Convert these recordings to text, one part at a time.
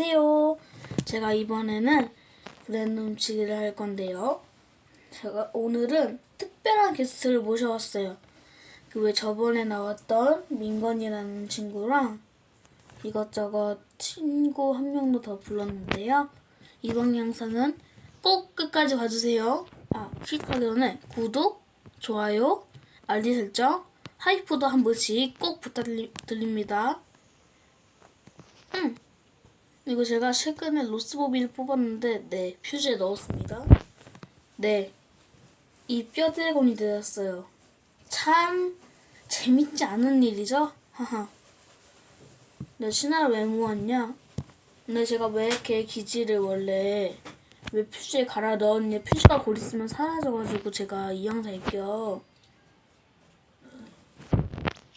안녕하세요. 제가 이번에는 랜덤 훔치기를 할 건데요. 제가 오늘은 특별한 게스트를 모셔왔어요. 그 왜 저번에 나왔던 민건이라는 친구랑 이것저것 친구 한 명도 더 불렀는데요. 이번 영상은 꼭 끝까지 봐주세요. 아, 시작하기 전에 구독, 좋아요, 알림 설정, 하이프도 한 번씩 꼭 부탁드립니다. 음. 이거 제가 최근에 로스보비를 뽑았는데 네 퓨즈에 넣었습니다. 네. 이 뼈드래곤이 되었어요. 참 재밌지 않은 일이죠? 하하. 내 신화를 왜 모았냐? 근데 제가 왜 이렇게 기지를 원래 왜 퓨즈에 갈아 넣었냐? 퓨즈가 곧 있으면 사라져가지고 제가 이 영상일게요.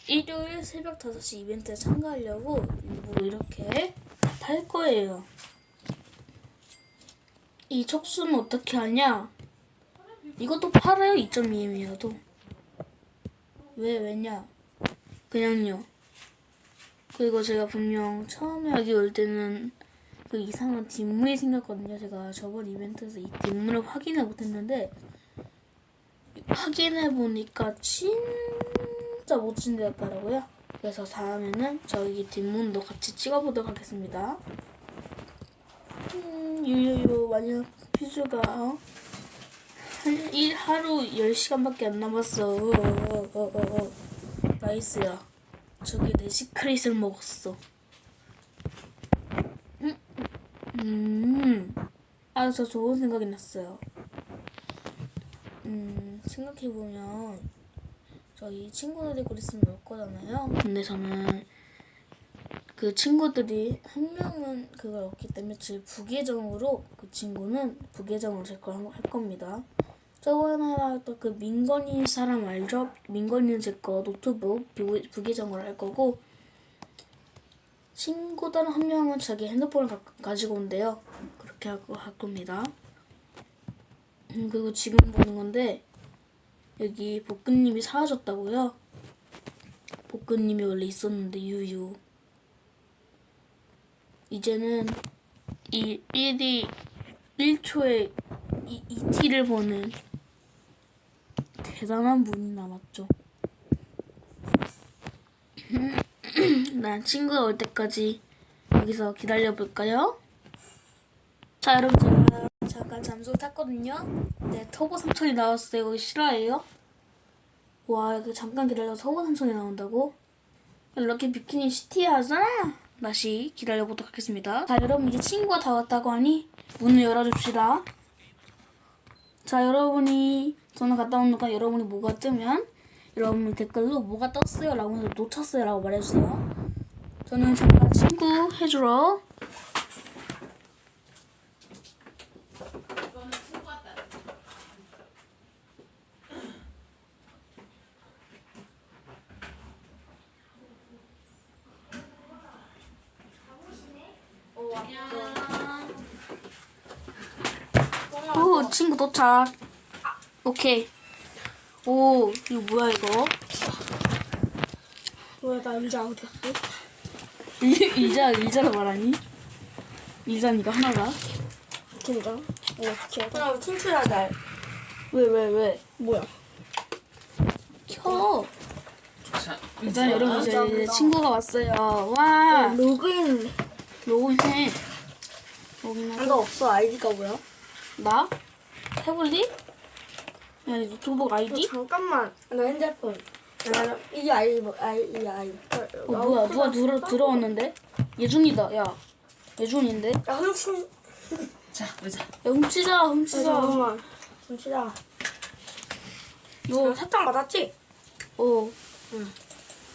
일요일 새벽 5시 이벤트에 참가하려고 일부러 이렇게 팔 거예요. 이 촉수는 어떻게 하냐? 이것도 팔아요 2.2M이어도 왜 왜냐? 그냥요. 그리고 제가 분명 처음에 여기 올 때는 그 이상한 뒷문이 생겼거든요. 제가 저번 이벤트에서 이 뒷문을 확인을 못했는데 확인해 보니까 진짜 멋진 데였더라고요. 그래서 다음에는 저기 뒷문도 같이 찍어보도록 하겠습니다. 음, 유유유 만약 퓨즈가 어? 한 일, 하루 10시간밖에 안 남았어. 어, 어. 나이스야. 저기 내 시크릿을 먹었어. 음, 음. 아, 저 좋은 생각이 났어요. 음, 생각해보면, 저희 친구들이 곧 있으면 올 거잖아요. 근데 저는 그 친구들이 한 명은 그걸 얻기 때문에 제 부계정으로 그 친구는 부계정으로 제 걸 할 겁니다. 저번에 나왔던 그 민건이 사람 알죠? 민건이는 제 거 노트북 부- 부계정으로 할 거고 친구들 한 명은 자기 핸드폰을 가, 가지고 온대요. 그렇게 하고 할 겁니다. 음, 그리고 지금 보는 건데 여기 볶음님이 사라졌다고요? 볶음님이 원래 있었는데 유유. 이제는 이 1이 1초에 이, 2T를 보는 대단한 분이 남았죠. 난 친구가 올 때까지 여기서 기다려 볼까요? 자, 여러분 제가 잠깐 잠수 탔거든요. 네, 터보 삼촌이 나왔어요. 이거 실화예요? 와, 이거 잠깐 기다려서 터보 삼촌이 나온다고? 이렇게 비키니 시티 하잖아. 다시 기다려보도록 하겠습니다. 자, 여러분 이제 친구가 다 왔다고 하니 문을 열어줍시다. 자, 여러분이 저는 갔다 온 동안 여러분이 뭐가 뜨면 여러분이 댓글로 뭐가 떴어요 라고 해서 놓쳤어요 라고 말해주세요. 저는 잠깐 친구 해주러 오 친구 도착. 오케이. 오 이거 뭐야 이거? 왜나 의자 어디 갔어? 이- 의자 의자가 말하니? 의자니까 하나가? 긴장. 오, 기억. 그럼 틴트야 날. 왜왜 왜? 뭐야? 켜. 자, 여러분 의자, 이제 의자. 친구가 왔어요. 와 로그인 로그인해. 한 로그인하고 거 없어. 아이디가 뭐야? 나 태블릿? 야 노트북 아이디? 어, 잠깐만. 나 핸드폰. 나, 이 아이, 뭐, 아이, 이 아이. 어 뭐야 누가 들어 들어왔는데? 예준이다. 야 예준인데? 야 야, 훔친. 자. 훔치자 야, 훔치자. 잠깐만. 훔치자. 너너 사탕 받았지? 어.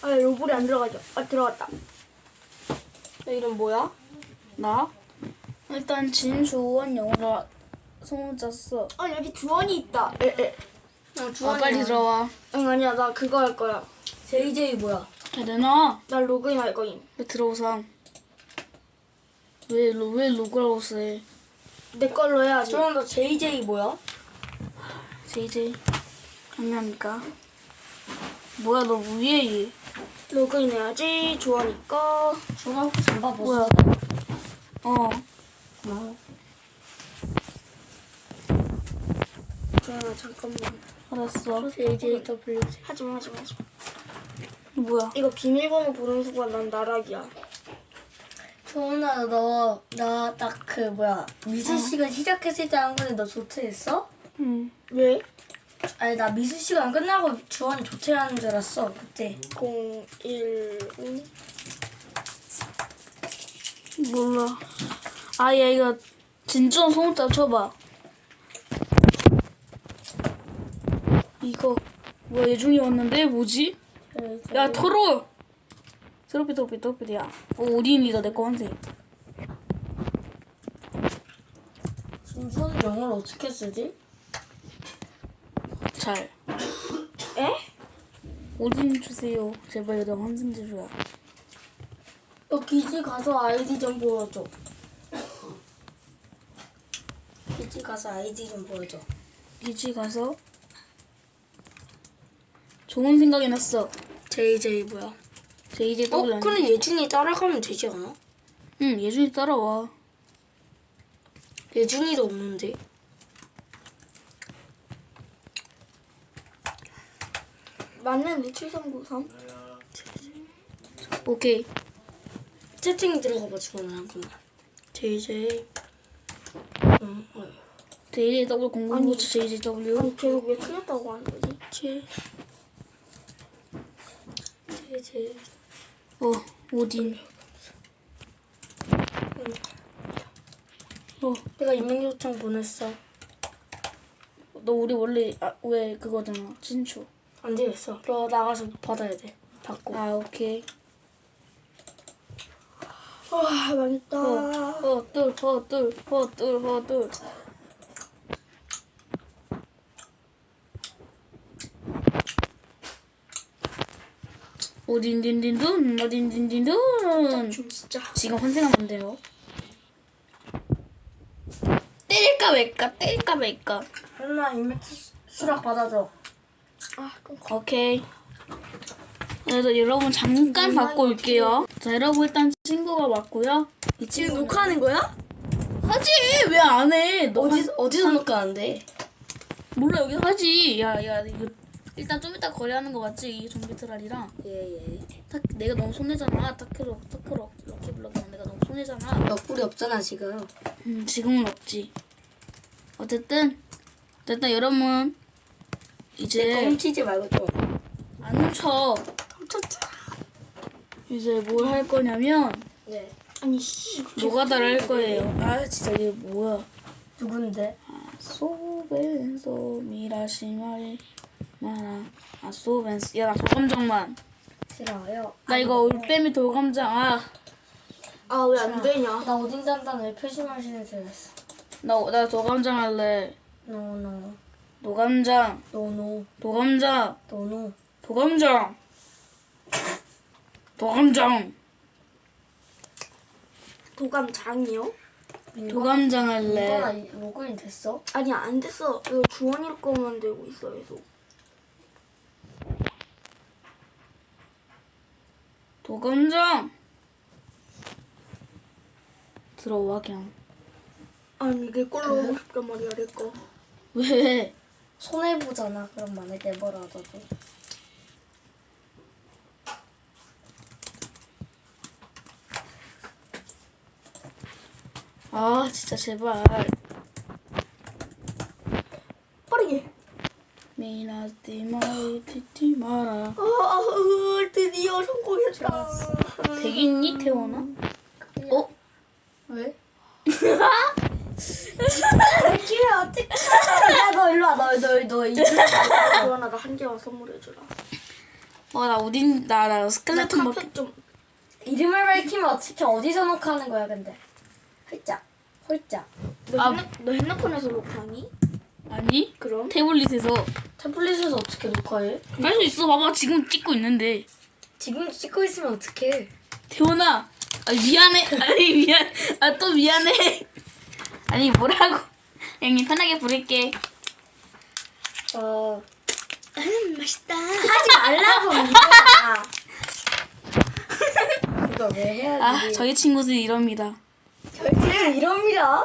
아, 로블이 안 들어가죠. 아, 들어갔다. 너 이름 뭐야? 나? 일단 진주원 영어로 소문자 써. 아, 여기 주원이 있다. 에, 에. 어, 아, 주원이. 빨리 들어와. 응, 아니야. 나 그거 할 거야. JJ 뭐야? 야, 내놔. 나 로그인 할 거임. 왜 들어오삼? 왜, 로, 왜 로그라고 써? 내 걸로 해야지. 저는 너 JJ 뭐야? JJ. 안녕합니까? 뭐야, 너 위에 얘. 로그인 해야지. 주원이 거. 중학교 잠바 벗어. 뭐야? 어. 고마워. 자, 잠깐만. 알았어. JJW. 하지마, 하지마, 하지마. 뭐야? 이거 비밀번호 보는 순간 난 나락이야. 소은아 너 나 딱 그 뭐야 미술 시간 시작했을 때 한 건데 너 조퇴했어? 응. 왜? 아니 나 미술 시간 끝나고 주원이 조퇴하는 줄 알았어 그때 0, 1, 5. 몰라. 아, 야, 이거 진주한 소문자 쳐봐. 이거 뭐야 예중이 왔는데 뭐지? 야 더러워. 더럽게 더럽게 더럽게 야. 어, 오딘이다 내거 한세. 준수는 영어를 어떻게 쓰지? 잘. 에? 오딘 주세요. 제발 이거 환승 주줘야. 너 기지 가서 아이디 좀 보여줘 기지 가서 아이디 좀 보여줘 이지 가서 좋은 생각이 났어. JJ 뭐야? JJ 어? 근데 예준이 따라가면 되지 않아? 응 예준이 따라와. 예준이도 없는데 맞는데 7393? 오케이. 채팅 들어가봐 주원아 잠깐만 JJ 응, 어. JJ 더블 009 JJ W. 아니 계속 왜 틀렸다고 하는 거지? J JJ 어 오딘. 어. 내가 이메일 요청 보냈어 너 우리 원래 아, 왜 그거잖아 친추 안 되겠어. 너 나가서 받아야 돼. 받고. 아 오케이 와 망했다. 허둘 허둘 허둘 허둘 오딘딘딘둔 오딘딘딘둔 좀 진짜. 지금 환생하면 돼요 때릴까 말까 때릴까 말까 현아 이메일 수락 받아줘. 아 오케이. 그래서 여러분 잠깐 받고 올게요. 자, 여러분 일단 친구가 왔고요. 이 지금 친구 녹화하는 거야? 하지 왜 안 해? 너 어디 어디서 녹화하는데? 몰라 여기 하지. 야, 야 이거 일단 좀 이따 거래하는 거 맞지? 이 좀비 트랄이랑. 예예. 타, 내가 너무 손해잖아. 타크로 타크로 이렇게 블럭이랑 내가 너무 손해잖아. 너 꿀이 없잖아 지금. 음, 지금은 없지. 어쨌든 일단 여러분 이제 훔치지 말고 좀. 안 훔쳐. 훔쳤자. 이제 뭘 할 거냐면 네. 아니 씨. 노가다를 할 거예요. 아 진짜 이게 뭐야? 누군데? 소벤소 미라시마리 마라 아 소벤스 야나 돌감장만 싫어요. 나 이거 올빼미 돌감장 아나 아왜 안 되냐? 나 어딘 단단을 표시 마시는 줄 알았어. 나 돌감장 할래 노노 노감장 노노 도감장 노노. 도감장 도감장 도감 장이요? 도감장 할래 이- 로그인 됐어? 아니 안 됐어. 이거 주원일 거만 되고 있어 계속. 도감장 들어와 그냥 아니 내 걸로 하고 싶단 말이야 내 거. 왜 손해 보잖아. 그럼 만약에 뭐라도. 아 진짜 제발 빠르게. 미나티 마이 티티 마라 아, 아 으, 드디어 성공했다. 되겠니 태원아? 어? 왜? 기회 어떻게? 야너 일로 와. 너너너 이제. 주원아 나한 개만 선물해주라. 어나 어딘 나나 나 스켈레톤 밖에 카펫 좀. 이름을 밝히면 어떻게 어디서 녹화하는 거야 근데? 홀짝 홀짝. 너, 아. 핸드, 너 핸드폰에서 녹화하니? 아니 그럼? 태블릿에서 태블릿에서 어떻게 녹화해? 할 수 있어 봐봐 지금 찍고 있는데 지금 찍고 있으면 어떡해? 태원아 아 미안해 아니 미안 아 또 미안해 아니 뭐라고 형님 편하게 부를게 어음 맛있다. 하지 말라고 이거야. 그걸 왜 해야지? 아 저희 친구들이 이럽니다 절대 이럽니다.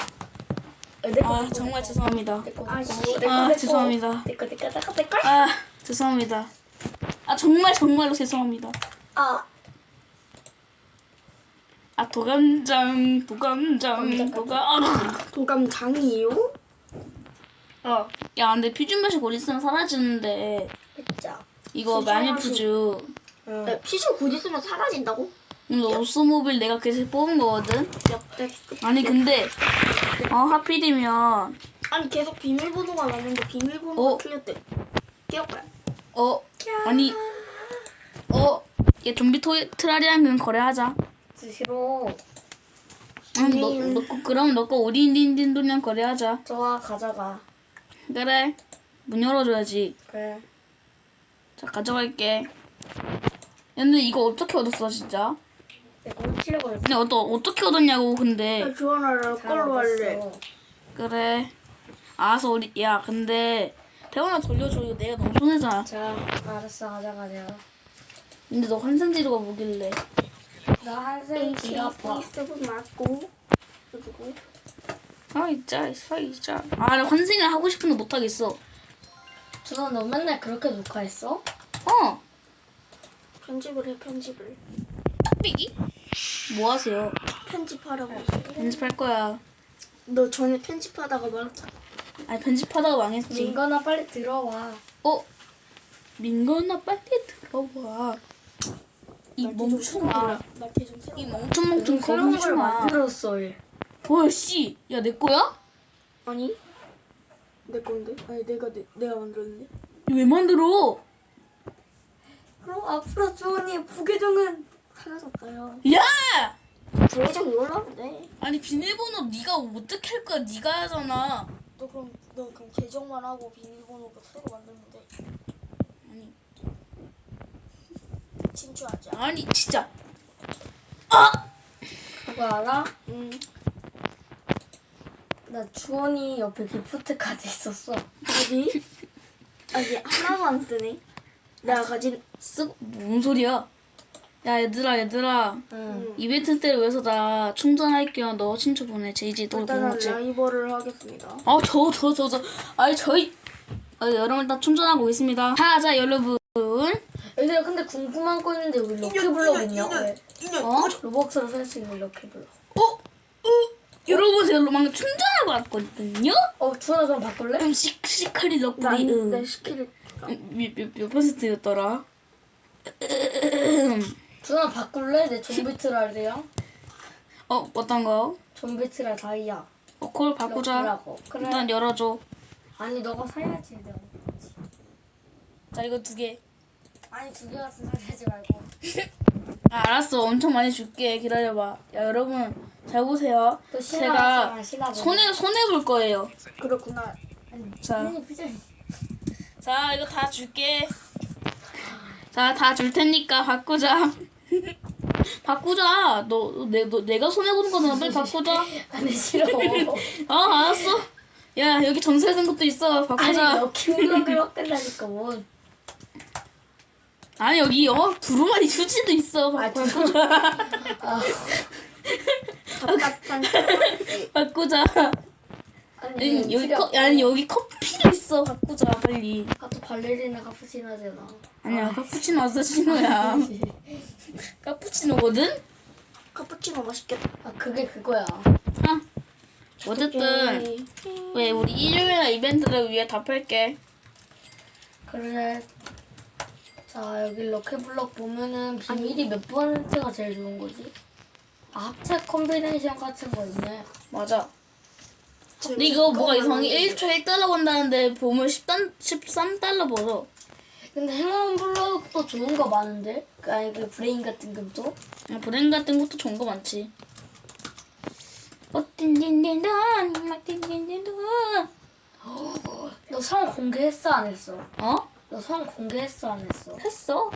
아 정말 죄송합니다. 아, 아 죄송합니다. 아 죄송합니다. 아 정말 정말로 죄송합니다. 아, 아 도감장 도감장 도감 아, 도감장이에요? 어. 야 근데 퓨즈 맛이 곧 있으면 사라지는데 그쵸. 이거 마녀 맛이- 퓨즈 응. 네, 피쉬 곧 있으면 사라진다고? 이거 오스모빌 내가 그래서 뽑은 거거든. 역대. 아니 근데 어 하필이면 아니 계속 비밀번호가 나는데 비밀번호가 어? 틀렸대. 기억해. 어 아니 어 얘 좀비 토 트라리랑 거래하자. 싫어. 응, 너, 너 거- 그럼 너거 오딘딘딘도랑 거래하자. 좋아 가져가. 그래. 문 열어줘야지. 그래. 자 가져갈게. 근데 이거 어떻게 얻었어 진짜? 내꺼 훔치려고 했어. 근데 어떠, 어떻게 얻었냐고 근데. 야, 주원아 나잘 걸로 할래. 그래. 알아서 우리 야 근데 태원아 돌려줘 이거 내가 너무 손해잖아. 자, 알았어 가져가 내가. 근데 너 환생지도가 뭐길래? 나 한생 지가 아파. 세븐 맞고 그리고 아 진짜 아 진짜. 아나 환생을 하고 싶은데 못 하겠어. 준호 너 맨날 그렇게 녹화했어? 어. 편집을 해 편집을. 삐기? 뭐 하세요? 편집하라고. 편집할 거야. 너 전에 편집하다가 말았잖아. 아니 편집하다가 망했지. 민건아 빨리 들어와. 어? 민건아 빨리 들어와. 이 멍충아. 이 멍충멍충 거멍충아. 만들었어 얘. 뭐야 씨. 야 내 거야? 아니 내 건데? 아니 내가 내, 내가 만들었는데. 이거 왜 만들어? 그럼 앞으로 주원이 부계정은 사라졌어요. 야! 계정 하면 돼. 아니 비밀번호 네가 어떻게 할 거야? 네가 하잖아. 너 그럼 너 그럼 계정만 하고 비밀번호 새로 만들면 돼. 아니 친추하자. 아니 진짜. 그거 알아? 응. 나 주원이 옆에 기프트 카드 있었어. 어디? 아니 하나도 안 쓰네. 내가 가진 쓰고 뭔 소리야? 야 얘들아 얘들아 응. 이벤트 때를 위해서 나 충전할게요. 너 친추 보내. 제이지 또 일단은 고맙지. 라이벌을 하겠습니다. 아저 저 저 저 아니 저희 아, 여러분 일단 충전하고 있습니다. 하자 여러분. 얘들아 근데 궁금한 거 있는데 여기 럭키블럭 있냐? 왜? 어? 로벅스로 살 수 있는 럭키블럭. 여러분 제가 방금 충전하고 왔거든요. 어 주원아 그럼 바꿀래? 그럼 시 시카리 덕분에 난내 응. 스킬을 몇몇 퍼센트였더라? 주원아 바꿀래? 내 좀비 트랄이랑 어 어떤 거? 좀비 트랄 다이아. 어 그걸 바꾸자. 럭키라고. 그래. 일단 열어줘. 아니 너가 사야지 내가. 자 이거 두 개. 아니 두 개 같은 소리 하지 말고. 아, 알았어. 엄청 많이 줄게. 기다려봐. 야 여러분 잘 보세요. 또 제가 신나. 손해 손해 볼 거예요. 그렇구나. 자, 피자. 자 이거 다 줄게. 자 다 줄 테니까 바꾸자. 바꾸자. 너, 내, 너 내가 손해 보는 거잖아. 빨리 바꾸자. 아니 싫어. 어 알았어. 야 여기 전세 든 것도 있어. 아니 바꾸자. 럭키블럭을 바꾼다니까 뭔. 아니 여기 어 두루마리 휴지도 있어. 아, 바꾸자. 답답한 바꾸자. 아니 여기 여기 필요 컵 아니 여기 커피도 있어. 바꾸자 빨리. 아또 발레리나 카푸치노잖아. 아니야 카푸치노 아사치노야. 카푸치노거든. 카푸치노 맛있겠다. 아 그게 그거야. 아 어쨌든 왜 우리 일요일 이벤트를 위해 답할게. 그래. 자 여기 럭키블럭 보면은 비밀이 몇 퍼센트가 제일 좋은 거지? 아, 합체 콤비네이션 같은 거 있네. 맞아. 근데 이거 뭐가 이상해. 1초 1달러 건다는데 보면 10단, 13달러 벌어. 근데 행운 블럭도 좋은 거 많은데? 그 아니 그 브레인 같은 것도? 어, 브랜 같은 것도 좋은 거 많지. 어딘딘딘단, 막딘딘딘단. 너성 공개했어 안 했어? 어? 너 성 공개했어 안 했어? 했어.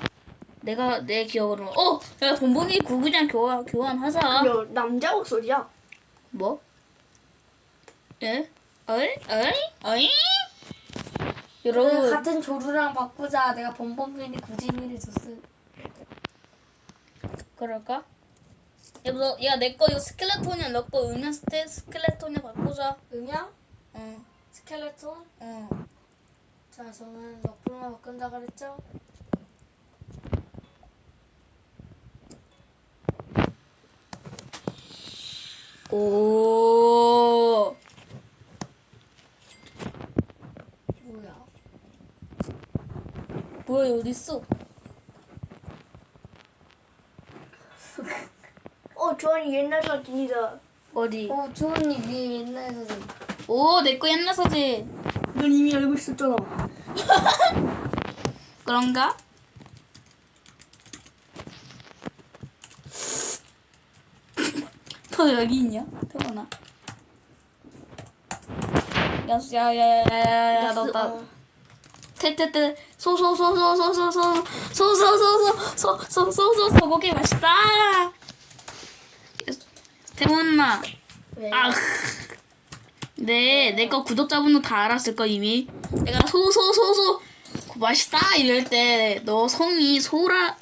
내가 내 기억으로. 어, 야 본본이 구구장 교환 교환하자. 야 남자 목소리야. 뭐? 예? 얼? 얼? 어이? 여러분, 같은 조루랑 바꾸자. 내가 범범빈이 구진이를 줬음. 그럴까? 얘도 야내 거 이거 스켈레톤이야 너거 음향 스테 스켈레톤이 바꾸자 음향? 어 스켈레톤? 어. 자, 저는 럭블만 바꾼다 그랬죠? 오 뭐야? 뭐야 어디 있어 어 주원이 옛날 사진이다. 어디 어, 주원님 위에 옛날 사진. 오 내 거 옛날 사진 넌 이미 알고 있었잖아. 그런가 너 여기 있냐 태원아 야야야야야야 너나 테테테 소소소소소소소소소소소소소소소 소고기 맛있다 왜? 아, 네, 내 거 구독자분은 다 알았을 거 이미. 내가 소소소소 맛있다 이럴 때 너 성이 소라.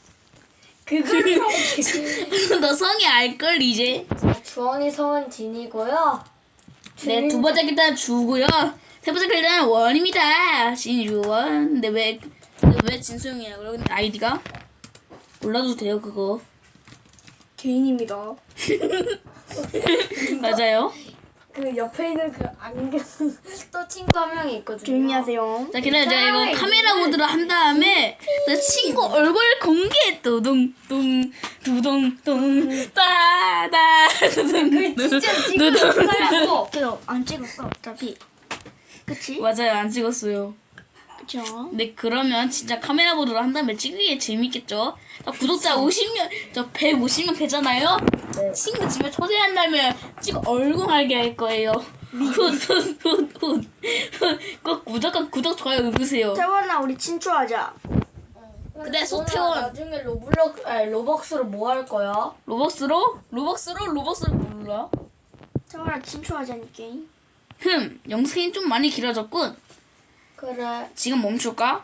그거를 너 성이 알 걸 이제. 자, 주원이 성은 진이고요. 네, 두 번째 글자는 주고요. 세 번째 글자는 원입니다. 진주원. 근데 왜, 왜 진수영이야? 그러고 아이디가 몰라도 돼요 그거. 개인입니다. 맞아요. 그 옆에 있는 그 안경. 또 친구 한 명이 있거든요. 조용히 하세요. 자, 기다려. 제가 이거 카메라 모드로 한 다음에 내 친구 얼굴 공개 두둥 둥 두둥 둥 따다 두둥 진짜 두둥 찍었어요. 그안 찍었어 어차피. 그치? 맞아요. 안 찍었어요. 그쵸? 근데 그러면 진짜 카메라 모드로 한 다음에 찍기 구독자 자, 구독자 50명, 저 150명 되잖아요? 친구 집에 초대한다면 찍어 얼굴 알게 할 거예요. 훗훗훗훗 꼭 무조건 구독, 좋아요 누르세요. 태원아 우리 친추하자. 근데 소태원. 나중에 로블럭, 아니, 로벅스로 뭐 할 거야? 로벅스로? 로벅스로? 로벅스로 몰라? 태원아 친추하자니까. 흠, 영상이 좀 많이 길어졌군. 그래. 지금 멈출까?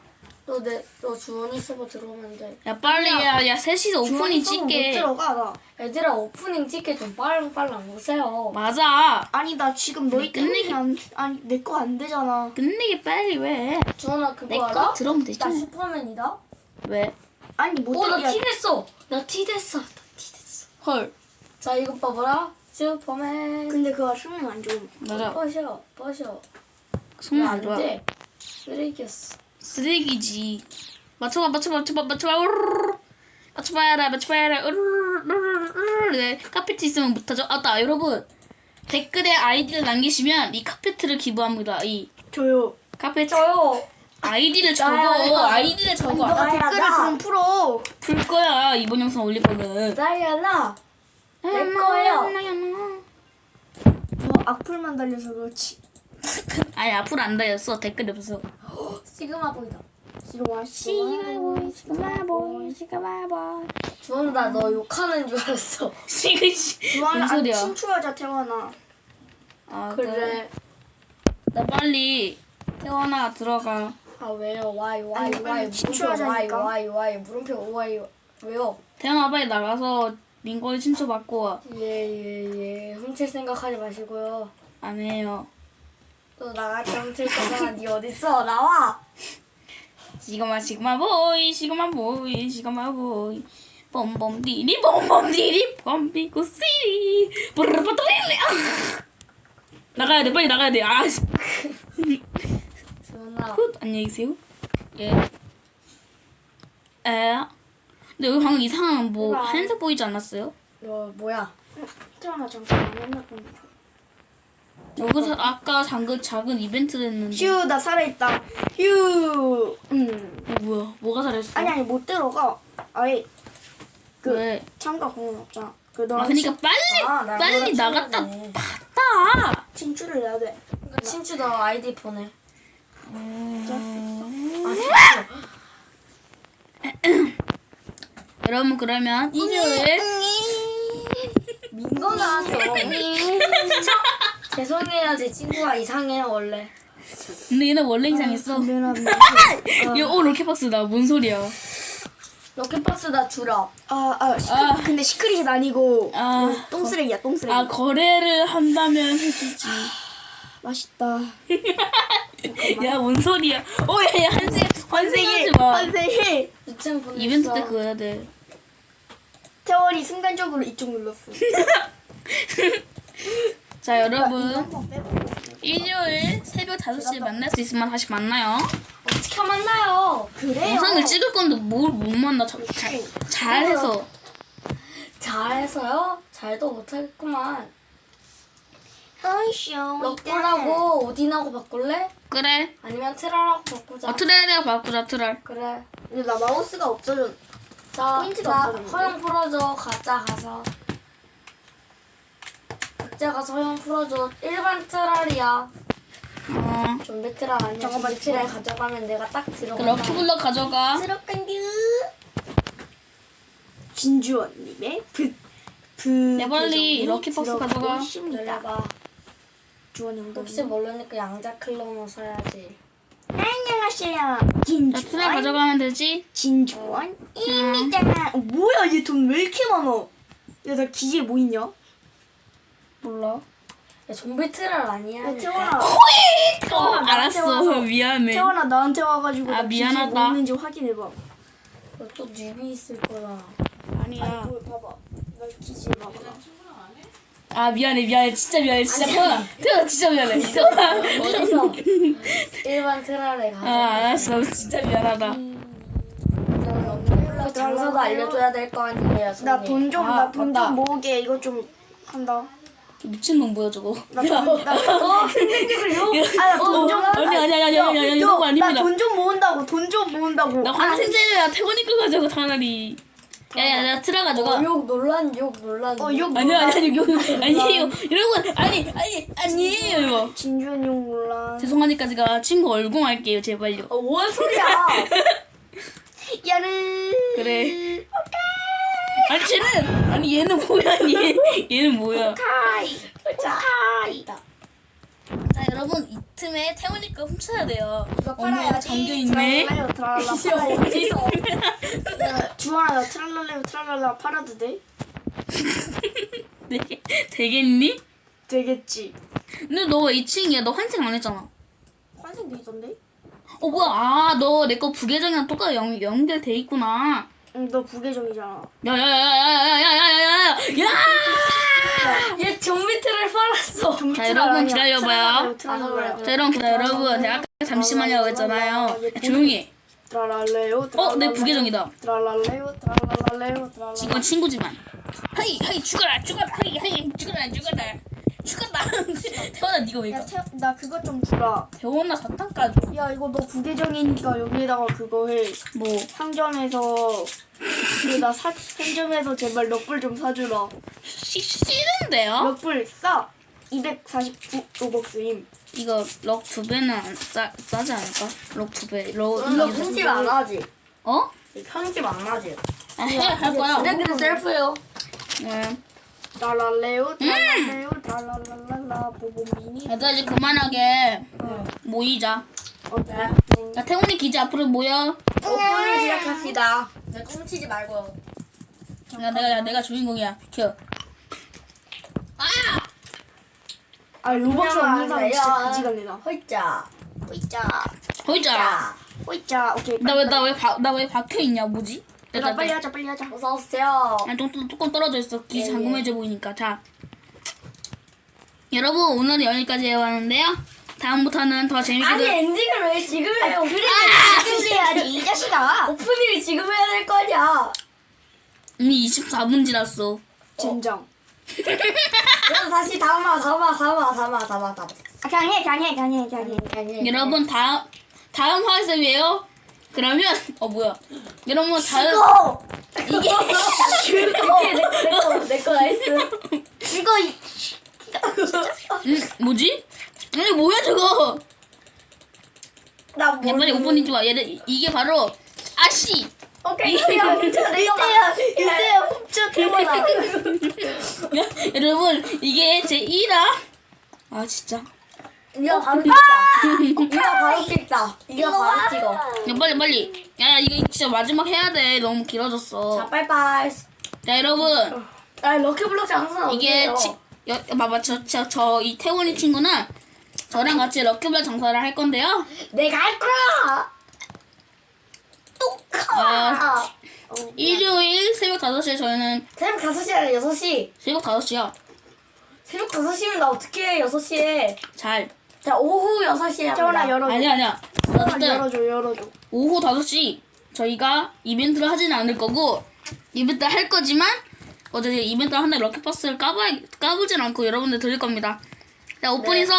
너 내, 너 주원이 서버 들어오면 돼. 야, 빨리, 야, 야, 셋이서 오프닝 못 찍게. 들어가 나. 얘들아, 오프닝 찍게 좀 빨랑 빨랑 오세요. 맞아. 아니 나 지금 너희 끝내기- 때문에 안 아니 내 거 안 되잖아. 끝내기 빨리 왜? 주원아, 그거 내 알아? 거 들어오면 되지. 나 슈퍼맨이다? 왜? 아니 못 오, 나 들게. 티 됐어! 나 티 됐어! 나 티 됐어. 헐. 자, 이것 봐봐라. 슈퍼맨. 근데 그거 수능 안 좋음. 맞아. 버셔, 버셔. 성능 안 좋아. 돼. 쓰레기였어. 쓰레기지. 맞춰봐, 맞춰봐, 맞춰봐, 맞춰봐. 우르르르. 맞춰봐야라, 맞춰봐야라. 우르르르르르. 네, 카페트 있으면 못하죠. 아따, 여러분. 댓글에 아이디를 남기시면 이 카페트를 기부합니다. 이 저요. 카페트. 저요! 아이디를 적어. 나야. 아이디를 적어. 너가 나야, 댓글을 나. 그럼 풀어. 풀 거야. 이번 영상 올릴 거는. 나야나! 내 거예요. 너 악플만 달려서 그렇지. 아니, 앞으로 안 달렸어. 댓글이 없어. 시그마 보이다. 시로와 시그마보이, 시그마 보이, 시그마 보이. 주원아, 나 너 욕하는 줄 알았어. 시그, 시. 주환아 무슨 아니 소리야? 친추하자 태원아. 아, 그래. 나 빨리 태원아 들어가. 아, 왜요? 와이, 와이, 아니, 와이. 물음표 친추하자니까. 와이, 와이, 와이. 물음표 와이. 왜요? 태연아 빨리 나가서 민거리 친추 받고 와. 예, 예, 예. 훔칠 생각하지 마시고요. 안 해요. 너 나가 경찰 거잖아. 니 어딨어? 나와. 시그마 시그마 보이 시그마 보이 시그마 보이. 봄봄 디리 봄봄 디리 봄비고 시리. 부르르부르리 아! 나가야 돼 빨리 나가야 돼. 아씨. 굿 안녕히 계세요. 예에. 근데 여기 방금 이상한 뭐 이거 안- 한색 보이지 않았어요? 너 뭐야? 태어나 정신 안 여기서 아까 작은 작은 이벤트를 했는데. 휴, 나 살아있다. 휴. 음. 어, 뭐야? 뭐가 잘했어? 아니, 아니, 못 들어가. 아예 그 왜? 참가 공원 없잖아. 그 아, 너랑 그러니까 빨리 아, 나 빨리 나갔다 친구네. 봤다. 친, 친추를 해야 돼. 그러니까 친추 너 아이디 보내. 음. 아, 친추. 여러분 그러면 일요일 민거 나왔어. 죄송해요, 제 친구가 이상해요, 원래. 근데 얘는 원래 이상했어. 미안합니다. 얘오 롤케박스다. 뭔 소리야? 럭키박스 나 주라. 아, 아, 시크, 아. 근데 시크릿이 아니고 아. 이거 똥쓰레기야, 똥쓰레기. 아 거래를 한다면 해주지. 맛있다. 야 뭔 소리야? 어 야 야 한세 환생하지 마. 환생해. 유치원 보냈어. 이벤트 때 그거 해야 돼. 태원이 순간적으로 이쪽 눌렀어. 자 여러분. 일요일 새벽 5시에 만날 수 있으면 다시 만나요. 어떻게 만나요? 그래요. 영상을 찍을 건데 뭘 못 만나 자, 잘, 잘해서 잘해서요? 잘도 못하겠구만. 럭블하고 오딘하고 바꿀래? 그래. 아니면 트랄하고 바꾸자. 어 트레이랑 바꾸자 트랄. 그래. 근데 나 마우스가 없어져. 자, 포인트가 자 없어졌는데? 허용 풀어줘. 가자 가서. 각자 가서 허용 풀어줘. 일반 트랄이야. 어. 좀비 트랄 아니야. 잠깐만, 좀비 트랄 가져가면 내가 딱그 들어가. 럭키블럭 가져가. 들어간규. 진주원님의 브, 브. 네, 빨리 럭키박스 가져가. 있습니다. 열려봐. 주원 형도. 혹시 모르니까 양자 클로너 사야지. 안녕하세요. 자 진주원. 가져가면 되지. 진주원입니다. 어, 뭐야 얘 돈 왜 이렇게 많아? 야 나 기계 뭐 있냐? 몰라. 야, 좀비 트랄 아니야. 야 태원아. 어, 나한테 알았어. 와서. 미안해. 태원아 나한테 와가지고 아, 나 미안하다. 뭐 있는지 확인해봐. 너또 뉴비 있을 거야. 아니야. 뭐 봐봐. 나 기계 봐봐. 아 미안해 미안해 진짜 미안해 진짜 태연아 태연아 진짜 미안해 태연아 어디서 일반 트랄에. 아 알았어 진짜 미안하다 그 장소도 알려줘야 될 거 아니에요, 손님. 나돈좀 아, 나 돈 맞다. 좀 모으게 이거 좀 한다. 미친놈 뭐야 저거? 나돈나돈 좀. 아니 아니 아니 아니 아니 아니 이런 거 아닙니다. 나 돈 좀 모은다고 돈 좀 모은다고. 나 환생제야 태권이 거 가져가 차라리. 야야 나 트라 가져가. 어, 욕 논란, 욕 논란. 어, 욕 아니 아니 아니 이거 아니에요. 여러분 아니 아니 아니에요 이거. 진주현 용 몰라. 죄송하니까 제가 친구 얼공할게요 제발요. 어, 뭔 소리야? 야르. 그래. 아니 쟤는 아니 얘는 뭐야 얘? 얘는 뭐야? 카이. 카이. 자 여러분 이 틈에 태훈이 거 훔쳐야 돼요 팔아야지. 어머가 잠겨있네 트랄랄레오 트랄랄라 진짜 팔아야지. 어디서? 야, 주원아 나 트랄랄레오 트랄랄라 팔아도 돼? 되게, 되겠니? 되겠지. 근데 너왜 2층이야? 너 환생 안 했잖아. 환생돼 있던데? 어 뭐야? 아 너 내 거 부계정이랑 똑같이 연, 연결돼 있구나. 응, 너 부계정이잖아. 야야야야야야야야야야! 야! 얘 좀비 트랄 팔았어. 자, 여러분. 기다려봐요. 자 여러분 기다려 여러분 제가 아까 잠시만요 했잖아요. 야, 조용히 해. 어? 내 부계정이다. 이건 친구지만. 하이 하이 죽어라 죽어라 하이 하이 죽어라 죽어라 죽었다. 태원아 네가 왜 야, 이거? 태, 나 그거 좀 주라. 태원아 사탕 까줘. 야, 이거 너 부계정이니까 여기에다가 그거 해. 뭐? 상점에서 그나 사 상점에서 제발 럭불 좀 사주라. 시, 싫은데요? 럭불 싸. 249 로벅스임. 이거 럭 두 배는 안 싸, 싸지 않을까? 럭 두 배. 럭 편집 안 하지? 어? 편집 안 하지? 아, 해, 할 거야. 근데 셀프요. 네. 트랄랄레오 트랄랄레오 트랄랄랄라 보보미니. 얘들아 이제 그만하게 모이자. 어때? 야 태훈이 기지 앞으로 모여. 오픈을 시작합시다. 내 꽁치지 말고요. 야 내가 야, 내가 주인공이야. 켜. 아! 아 로벅스 없는 사람 진짜 야. 그지 갈래나. 헐자. 호이자. 보이자. 호이자. 오케이. 나왜나왜나왜 박혀 있냐? 뭐지? 나 빨리 하자 빨리 하자. 어서 오세요. 야, 좀, 좀 뚜껑 떨어져 있어. 기지 예, 잠금해져 보이니까. 자. 여러분 오늘은 여기까지 해봤는데요. 다음부터는 더 재밌게 아니 들- 엔딩을 왜 지금 해요? 그래 지금 해야지 이 자식아. 오프닝을 지금 해야 될거 아니야. 이미 24분 지났어. 젠장. 그래서 다시 담아 담아 담아 담아 담아 담아. 아 그냥 해 그냥 해 그냥 해 그냥 해. 아니 여러분 다음 다음 화에서예요. 그러면 어 뭐야? 여러분 다음 이거 이게 내거 내거 나이스. 이거 이- 음, 뭐지? 아니 뭐야 저거? 나 야 빨리 오프닝 좋아. 얘들 이게 바로 아씨. 오케이 이때야 이때야 이때야 이때야 훔쳐 태워라. 야, 여러분 이게 제 1화. 아 진짜. 이거 바로 찍자. 이거 바로 찍자. 이거 바로 찍어. 야, 빨리 빨리. 야, 야 이거 진짜 마지막 해야 돼. 너무 길어졌어. 자, 빠이빠이. 자, 여러분. 아, 럭키블럭 장사는 이게? 치, 여, 봐봐 저저 이 태원이 친구는 저랑 같이 럭키블럭 장사를 할 건데요. 내가 할 거야. 아, 어, 일요일 새벽 5시에 저희는 새벽 5시 아니라 6시. 새벽 5시야. 새벽 5시면 나 어떻게 해, 6시에. 잘. 자, 오후 6시에 합니다. 열어줘. 아니야 아니야. 어쨌든 열어줘 열어줘. 오후 5시 저희가 이벤트를 하지는 않을 거고 이벤트 할 거지만 어제 이벤트 한날 럭키박스를 까봐 까보진 않고 여러분들 드릴 겁니다. 자 오픈해서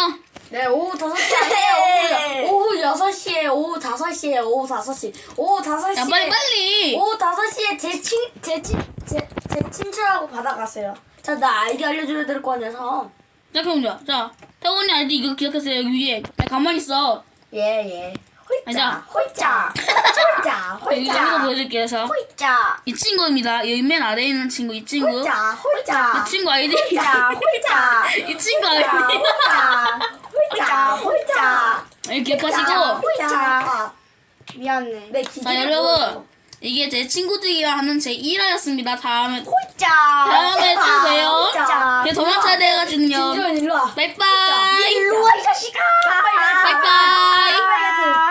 네, 오후 5시 아니에요. 오후, 오후 6시에, 오후 5시에, 오후 5시. 오후 5시에. 야 빨리 빨리. 오후 5시에 제 친, 제 친, 제, 제 친추라고 받아가세요. 자, 나 아이디 알려줘야 될거 아니라서. 자 그럼요. 자 태원이 아이디 이거 기억하세요 여기 위에. 야, 가만히 있어. 예, 예. 아니야. 홀짜, 홀짜, 여기 여기서 홀짜, 보여줄게요. 자. 홀짜, 이 친구입니다. 여기 맨 아래에 있는 친구 이 친구. 홀짜, 이 친구 아이디. 홀짜, 홀짜, 이 친구 아이디. 홀짜, 홀짜, 홀짜, 여기 기억하시고. 홀짜. 미안해. 네, 자 기준을 여러분. 이게 제 친구들이랑 하는 제 1화였습니다. 다음에 호짜 다음에 또 호이짜, 봬요. 호짜. 도망쳐야 되거든요. 진주야 일로 와. 바이바이. 일로 와 이 자식아. 바이바이. 바이바이.